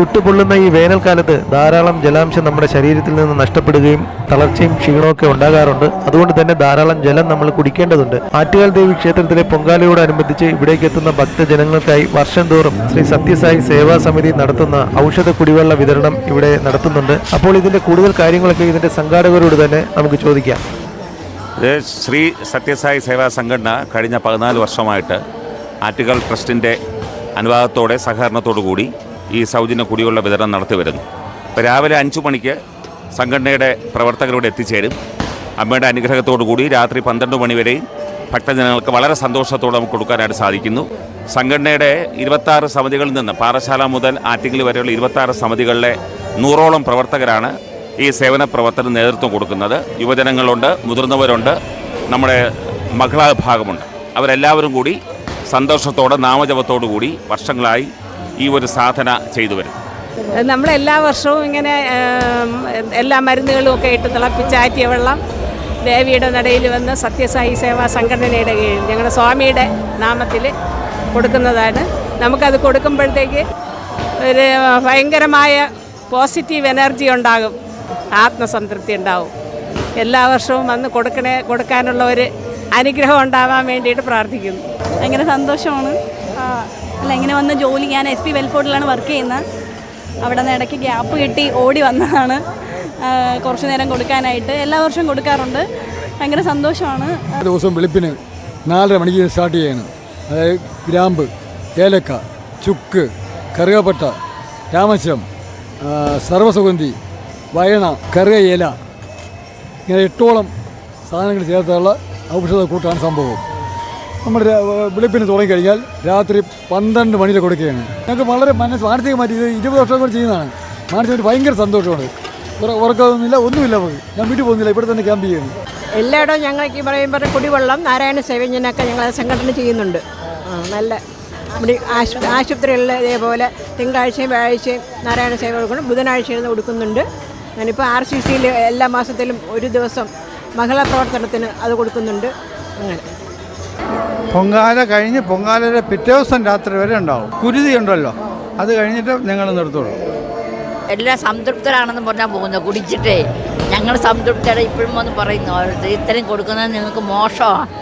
ചുട്ടുപൊള്ളുന്ന ഈ വേനൽക്കാലത്ത് ധാരാളം ജലാംശം നമ്മുടെ ശരീരത്തിൽ നിന്ന് നഷ്ടപ്പെടുകയും തളർച്ചയും ക്ഷീണമൊക്കെ ഉണ്ടാകാറുണ്ട്. അതുകൊണ്ട് തന്നെ ധാരാളം ജലം നമ്മൾ കുടിക്കേണ്ടതുണ്ട്. ആറ്റുകാൽ ദേവി ക്ഷേത്രത്തിലെ പൊങ്കാലയോടനുബന്ധിച്ച് ഇവിടേക്ക് എത്തുന്ന ഭക്തജനങ്ങൾക്കായി വർഷം തോറും ശ്രീ സത്യസായി സേവാ സമിതി നടത്തുന്ന ഔഷധ കുടിവെള്ള വിതരണം ഇവിടെ നടത്തുന്നുണ്ട്. അപ്പോൾ ഇതിന്റെ കൂടുതൽ കാര്യങ്ങളൊക്കെ ഇതിന്റെ സംഘാടകരോട് തന്നെ നമുക്ക് ചോദിക്കാം. ശ്രീ സത്യസായി സേവാ സംഘടന കഴിഞ്ഞ പതിനാല് വർഷമായിട്ട് ആറ്റുകൾ ട്രസ്റ്റിന്റെ അനുവാദത്തോടെ സഹകരണത്തോടു കൂടി ഈ സൗജന്യ കുടിവെള്ള വിതരണം നടത്തി വരുന്നു. ഇപ്പോൾ രാവിലെ അഞ്ചു മണിക്ക് സംഘടനയുടെ പ്രവർത്തകരോട് എത്തിച്ചേരും. അമ്മയുടെ അനുഗ്രഹത്തോടു കൂടി രാത്രി പന്ത്രണ്ട് മണിവരെയും ഭക്തജനങ്ങൾക്ക് വളരെ സന്തോഷത്തോടെ നമുക്ക് കൊടുക്കാനായിട്ട് സാധിക്കുന്നു. സംഘടനയുടെ ഇരുപത്താറ് സമിതികളിൽ നിന്ന് പാറശാല മുതൽ ആറ്റിങ്ങൽ വരെയുള്ള ഇരുപത്താറ് സമിതികളിലെ നൂറോളം പ്രവർത്തകരാണ് ഈ സേവന പ്രവർത്തനം നേതൃത്വം കൊടുക്കുന്നത്. യുവജനങ്ങളുണ്ട് മുതിർന്നവരുണ്ട് നമ്മുടെ മഹിളാ വിഭാഗമുണ്ട്. അവരെല്ലാവരും കൂടി സന്തോഷത്തോടെ നാമജപത്തോടു കൂടി വർഷങ്ങളായി ഈ ഒരു സാധന ചെയ്തു വരും. നമ്മൾ എല്ലാ വർഷവും ഇങ്ങനെ എല്ലാ മരുന്നുകളും ഒക്കെ ഇട്ട് തിളപ്പിച്ചാറ്റിയ വെള്ളം ദേവിയുടെ നടയിൽ വന്ന് സത്യസായി സേവാ സംഘടനയുടെ കീഴിൽ ഞങ്ങളുടെ സ്വാമിയുടെ നാമത്തിൽ കൊടുക്കുന്നതാണ്. നമുക്കത് കൊടുക്കുമ്പോഴത്തേക്ക് ഒരു ഭയങ്കരമായ പോസിറ്റീവ് എനർജി ഉണ്ടാകും ആത്മസംതൃപ്തി ഉണ്ടാവും. എല്ലാ വർഷവും വന്ന് കൊടുക്കണേ കൊടുക്കാനുള്ള ഒരു അനുഗ്രഹം ഉണ്ടാവാൻ വേണ്ടിയിട്ട് പ്രാർത്ഥിക്കുന്നു. ഭയങ്കര സന്തോഷമാണ്. അല്ല ഇങ്ങനെ വന്ന ജോലി ഞാൻ എസ് പി വെൽഫോർഡിലാണ് വർക്ക് ചെയ്യുന്നത്. അവിടെ നിന്ന് ഇടയ്ക്ക് ഗ്യാപ്പ് കിട്ടി ഓടി വന്നതാണ്. കുറച്ച് നേരം കൊടുക്കാനായിട്ട് എല്ലാ വർഷവും കൊടുക്കാറുണ്ട്. ഭയങ്കര സന്തോഷമാണ്. ദിവസം വെളുപ്പിന് നാലര മണിക്ക് സ്റ്റാർട്ട് ചെയ്യണം. അതായത് ഗ്രാമ്പ് ഏലക്ക ചുക്ക് കറുകപ്പട്ട രാമശ്രം സർവസുഗന്ധി വയണ കറുക ഇല. ഇങ്ങനെ എട്ടോളം സാധനങ്ങൾ ചേർത്തുള്ള ഔഷധ കൂട്ടാണ് സംഭവം. നമ്മൾ വെളുപ്പിന് തുടങ്ങിക്കഴിഞ്ഞാൽ രാത്രി പന്ത്രണ്ട് മണിയിൽ കൊടുക്കുകയാണ്. ഞങ്ങൾക്ക് വളരെ മനസ്സ് മാനസികമായിട്ട് ഇത് ഇരുപത് വർഷം കൊണ്ട് ചെയ്യുന്നതാണ്. മാനസികമായിട്ട് ഭയങ്കര സന്തോഷമാണ്. ഉറ- ഉറക്കമൊന്നുമില്ല ഒന്നുമില്ല നമുക്ക്. ഞാൻ വീട്ടിൽ പോകുന്നില്ല ഇവിടെ തന്നെ ക്യാമ്പ് ചെയ്യുന്നു. എല്ലായിടവും ഞങ്ങൾക്ക് ഈ പറയുമ്പോൾ കുടിവെള്ളം നാരായണ സേവനൊക്കെ ഞങ്ങൾ സംഘടന ചെയ്യുന്നുണ്ട്. നല്ല ആശുപത്രികളിൽ ഇതേപോലെ തിങ്കളാഴ്ചയും വ്യാഴാഴ്ചയും നാരായണ സേവ കൊടുക്കണം ബുധനാഴ്ചയിൽ കൊടുക്കുന്നുണ്ട്. ഞാനിപ്പോൾ ആർ സി സിയിൽ എല്ലാ മാസത്തിലും ഒരു ദിവസം മഹിളാ പ്രവർത്തനത്തിന് അത് കൊടുക്കുന്നുണ്ട്. അങ്ങനെ. പൊങ്കാല കഴിഞ്ഞ് പൊങ്കാലയുടെ പിറ്റേ ദിവസം രാത്രി വരെ ഉണ്ടാവും. കുരുതി ഉണ്ടല്ലോ. അത് കഴിഞ്ഞിട്ട് ഞങ്ങൾ നിർത്തുള്ളൂ. എല്ലാം സംതൃപ്തരാണെന്ന് പറഞ്ഞാൽ പോകുന്നത് കുടിച്ചിട്ടേ. ഞങ്ങൾ സംതൃപ്തരാണ് ഇപ്പോഴും വന്ന് പറയുന്നു. ഇത്രയും കൊടുക്കുന്നത് നിങ്ങൾക്ക് മോശമാണ്